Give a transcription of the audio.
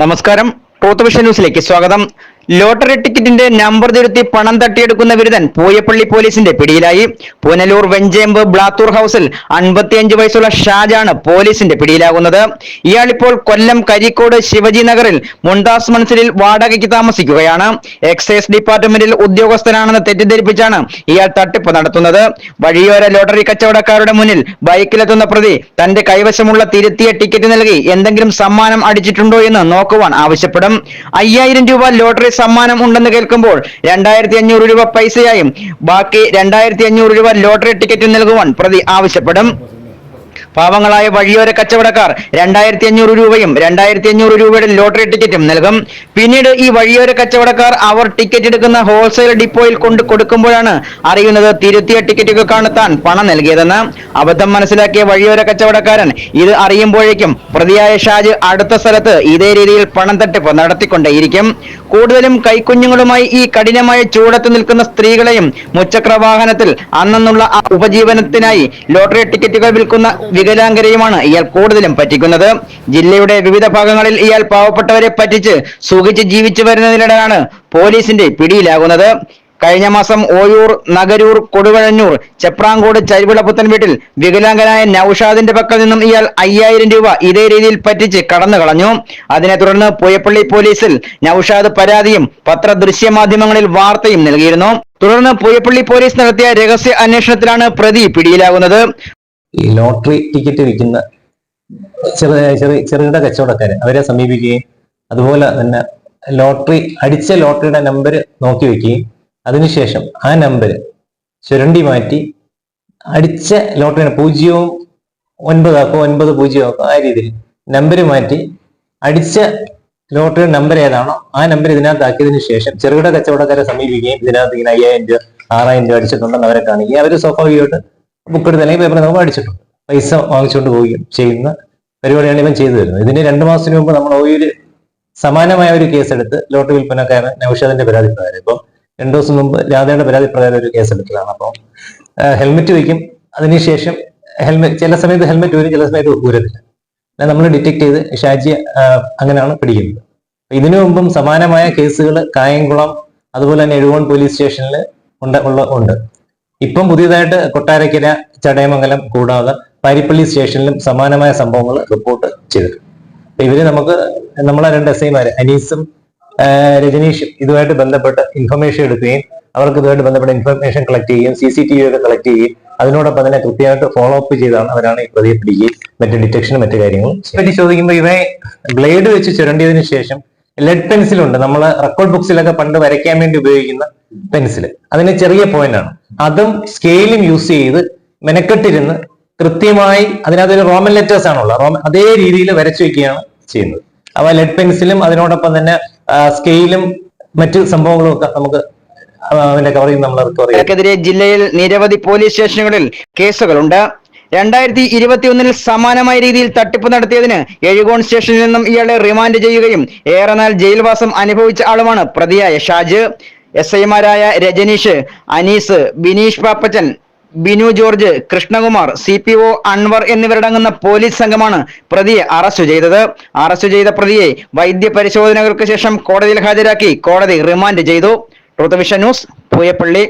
നമസ്കാരം. Truth vision ന്യൂസിലേക്ക് സ്വാഗതം. ലോട്ടറി ടിക്കറ്റിന്റെ നമ്പർ തിരുത്തി പണം തട്ടിയെടുക്കുന്ന വിരുദ്ധൻ പൂയപ്പള്ളി പോലീസിന്റെ പിടിയിലായി. പുനലൂർ വെഞ്ചേമ്പ് ബ്ലാത്തൂർ ഹൗസിൽ അൻപത്തിയഞ്ച് വയസ്സുള്ള ഷാജാണ് പോലീസിന്റെ പിടിയിലാകുന്നത്. ഇയാളിപ്പോൾ കൊല്ലം കരിക്കോട് ശിവജി നഗറിൽ മുണ്ടാസ് മൻസിലിൽ വാടകയ്ക്ക് താമസിക്കുകയാണ്. എക്സൈസ് ഡിപ്പാർട്ട്മെന്റിൽ ഉദ്യോഗസ്ഥനാണെന്ന് തെറ്റിദ്ധരിപ്പിച്ചാണ് ഇയാൾ തട്ടിപ്പ് നടത്തുന്നത്. വഴിയോര ലോട്ടറി കച്ചവടക്കാരുടെ മുന്നിൽ ബൈക്കിലെത്തുന്ന പ്രതി തന്റെ കൈവശമുള്ള തിരുത്തിയ ടിക്കറ്റ് നൽകി എന്തെങ്കിലും സമ്മാനം അടിച്ചിട്ടുണ്ടോ എന്ന് നോക്കുവാൻ ആവശ്യപ്പെടും. അയ്യായിരം രൂപ ലോട്ടറി സമ്മാനം ഉണ്ടെന്ന് കേൾക്കുമ്പോൾ രണ്ടായിരത്തി അഞ്ഞൂറ് രൂപ പൈസയായും ബാക്കി രണ്ടായിരത്തി അഞ്ഞൂറ് രൂപ ലോട്ടറി ടിക്കറ്റ് നൽകുവാൻ പ്രതി ആവശ്യപ്പെടും. പാവങ്ങളായ വഴിയോര കച്ചവടക്കാർ രണ്ടായിരത്തി അഞ്ഞൂറ് രൂപയും രണ്ടായിരത്തി അഞ്ഞൂറ് രൂപയുടെ ലോട്ടറി ടിക്കറ്റും നൽകും. പിന്നീട് ഈ വഴിയോര കച്ചവടക്കാർ അവർ ടിക്കറ്റ് എടുക്കുന്ന ഹോൾസെയിൽ ഡിപ്പോയിൽ കൊണ്ട് കൊടുക്കുമ്പോഴാണ് അറിയുന്നത് തിരുത്തിയ ടിക്കറ്റുകൾക്കാണ് താൻ പണം നൽകിയതെന്ന്. അബദ്ധം മനസ്സിലാക്കിയ വഴിയോര കച്ചവടക്കാരൻ ഇത് അറിയുമ്പോഴേക്കും പ്രതിയായ ഷാജ് അടുത്ത സ്ഥലത്ത് ഇതേ രീതിയിൽ പണം തട്ടിപ്പ് നടത്തിക്കൊണ്ടേയിരിക്കും. കൂടുതലും കൈക്കുഞ്ഞുങ്ങളുമായി ഈ കഠിനമായ ചൂടത്ത് നിൽക്കുന്ന സ്ത്രീകളെയും മുച്ചക്ര വാഹനത്തിൽ അന്നെന്നുള്ള ഉപജീവനത്തിനായി ലോട്ടറി ടിക്കറ്റുകൾ വിൽക്കുന്ന വികലാംഗരെയുമാണ് ഇയാൾ കൂടുതലും പറ്റിക്കുന്നത്. ജില്ലയുടെ വിവിധ ഭാഗങ്ങളിൽ ഇയാൾ പാവപ്പെട്ടവരെ പറ്റിച്ച് സുഖിച്ച് ജീവിച്ചു വരുന്നതിനിടെയാണ് പോലീസിന്റെ പിടിയിലാകുന്നത്. കഴിഞ്ഞ മാസം ഓയൂർ നഗരൂർ കൊടുവഴഞ്ഞൂർ ചെപ്രാങ്കോട് ചരിവിളപ്പുത്തൻ വീട്ടിൽ വികലാംഗനായ നൌഷാദിന്റെ പക്കൽ നിന്നും ഇയാൾ അയ്യായിരം രൂപ ഇതേ രീതിയിൽ പറ്റിച്ച് കടന്നു കളഞ്ഞു. അതിനെ തുടർന്ന് പുയപ്പള്ളി പോലീസിൽ നൌഷാദ് പരാതിയും പത്ര ദൃശ്യമാധ്യമങ്ങളിൽ വാർത്തയും നൽകിയിരുന്നു. തുടർന്ന് പുയപ്പള്ളി പോലീസ് നടത്തിയ രഹസ്യ അന്വേഷണത്തിലാണ് പ്രതി പിടിയിലാകുന്നത്. ഈ ലോട്ടറി ടിക്കറ്റ് വിൽക്കുന്ന ചെറിയ ചെറിയ ചെറുകിട കച്ചവടക്കാരെ അവരെ സമീപിക്കുകയും അതുപോലെ തന്നെ ലോട്ടറി അടിച്ച ലോട്ടറിയുടെ നമ്പർ നോക്കി വെക്കുകയും അതിനുശേഷം ആ നമ്പർ ചുരണ്ടി മാറ്റി അടിച്ച ലോട്ടറിയുടെ പൂജ്യവും ഒൻപതാക്കോ ഒൻപത് പൂജ്യമാക്കോ ആ രീതിയിൽ നമ്പർ മാറ്റി അടിച്ച ലോട്ടറിയുടെ നമ്പർ ഏതാണോ ആ നമ്പർ ഇതിനകത്താക്കിയതിനു ശേഷം ചെറുകിട കച്ചവടക്കാരെ സമീപിക്കുകയും ഇതിനകത്ത് ഇങ്ങനെ അയ്യായിരം രൂപ ആറായിരം രൂപ അടിച്ചിട്ടുണ്ടെന്ന് അവരെ കാണിക്കുകയും അവർ സ്വാഭാവികമായിട്ട് ബുക്ക് എടുത്ത് അല്ലെങ്കിൽ പേപ്പർ നമുക്ക് അടിച്ചിട്ടുണ്ട് പൈസ വാങ്ങിച്ചുകൊണ്ട് പോവുകയും ചെയ്യുന്ന പരിപാടിയാണ് ഇവൻ ചെയ്തു തരുന്നത്. ഇതിന് രണ്ടു മാസത്തിന് മുമ്പ് നമ്മൾ ഒരു സമാനമായ ഒരു കേസ് എടുത്ത് ലോട്ടറി വിൽപ്പനക്കാരൻ നൌഷാദിന്റെ പരാതി പ്രകാരം ഇപ്പം രണ്ടു ദിവസം മുമ്പ് രാധയുടെ പരാതി പ്രകാരം ഒരു കേസ് എടുത്തതാണ്. അപ്പം ഹെൽമെറ്റ് വയ്ക്കും അതിനുശേഷം ഹെൽമെറ്റ് ചില സമയത്ത് ഹെൽമെറ്റ് വരും ചില സമയത്ത് ഊരത്തില്ല. നമ്മൾ ഡിറ്റക്ട് ചെയ്ത് ഷാജിയെ അങ്ങനെയാണ് പിടിക്കുന്നത്. ഇതിനു മുമ്പും സമാനമായ കേസുകൾ കായംകുളം അതുപോലെ തന്നെ എഴുകോൺ പോലീസ് സ്റ്റേഷനിൽ ഉണ്ട് ഉള്ള ഉണ്ട്. ഇപ്പം പുതിയതായിട്ട് കൊട്ടാരക്കര ചടയമംഗലം കൂടാതെ പരിപ്പള്ളി സ്റ്റേഷനിലും സമാനമായ സംഭവങ്ങൾ റിപ്പോർട്ട് ചെയ്തിട്ടുണ്ട്. ഇവർ നമുക്ക് നമ്മളെ രണ്ട് എസ് ഐമാര് അനീസും രജനീഷും ഇതുമായിട്ട് ബന്ധപ്പെട്ട് ഇൻഫർമേഷൻ എടുക്കുകയും അവർക്ക് ഇതുമായിട്ട് ബന്ധപ്പെട്ട ഇൻഫർമേഷൻ കളക്ട് ചെയ്യുകയും സി സി ടി വി ഒക്കെ കളക്ട് ചെയ്യുകയും അതിനോടൊപ്പം തന്നെ കൃത്യമായിട്ട് ഫോളോ അപ്പ് ചെയ്താണ് അവരാണ് ഈ പ്രതിയെ പിടിക്കുകയും മറ്റ് ഡിറ്റക്ഷനും മറ്റു കാര്യങ്ങളും പറ്റി ചോദിക്കുമ്പോൾ ഇവയെ ബ്ലേഡ് വെച്ച് ചുരണ്ടിയതിനു ശേഷം ലെഡ് പെൻസിലുണ്ട് നമ്മൾ റെക്കോർഡ് ബുക്സിലൊക്കെ പണ്ട് വരയ്ക്കാൻ വേണ്ടി ഉപയോഗിക്കുന്ന പെൻസിൽ അതിന് ചെറിയ പോയിന്റ് ആണ്. അതും സ്കെയിലും യൂസ് ചെയ്ത് മെനക്കെട്ടിരുന്ന് കൃത്യമായി അതിനകത്തൊരു റോമൻ ലെറ്റേഴ്സ് ആണുള്ള റോമൻ അതേ രീതിയിൽ വരച്ചു വയ്ക്കുകയാണ് ചെയ്യുന്നത്. അവ ലെഡ് പെൻസിലും അതിനോടൊപ്പം തന്നെ സ്കെയിലും മറ്റു സംഭവങ്ങളും ഒക്കെ നമുക്ക് അതിന്റെ കവറിങ് നമ്മൾ റിക്കവർ ജില്ലയിൽ നിരവധി പോലീസ് സ്റ്റേഷനുകളിൽ കേസുകളുണ്ട്. രണ്ടായിരത്തി ഇരുപത്തി ഒന്നിൽ സമാനമായ രീതിയിൽ തട്ടിപ്പ് നടത്തിയതിന് എഴുകോൺ സ്റ്റേഷനിൽ നിന്നും ഇയാളെ റിമാൻഡ് ചെയ്യുകയും ഏറെ നാൾ ജയിൽവാസം അനുഭവിച്ച ആളുമാണ് പ്രതിയായ ഷാജ്. എസ് ഐമാരായ Rajaneesh Anees Bineesh Pappachan Binu George Krishnakumar C P O Anwar എന്നിവരടങ്ങുന്ന പോലീസ് സംഘമാണ് പ്രതിയെ അറസ്റ്റ് ചെയ്തത്. അറസ്റ്റ് ചെയ്ത പ്രതിയെ വൈദ്യ പരിശോധനകൾക്ക് ശേഷം കോടതിയിൽ ഹാജരാക്കി കോടതി റിമാൻഡ് ചെയ്തു. Truth Vision News Pooyappally.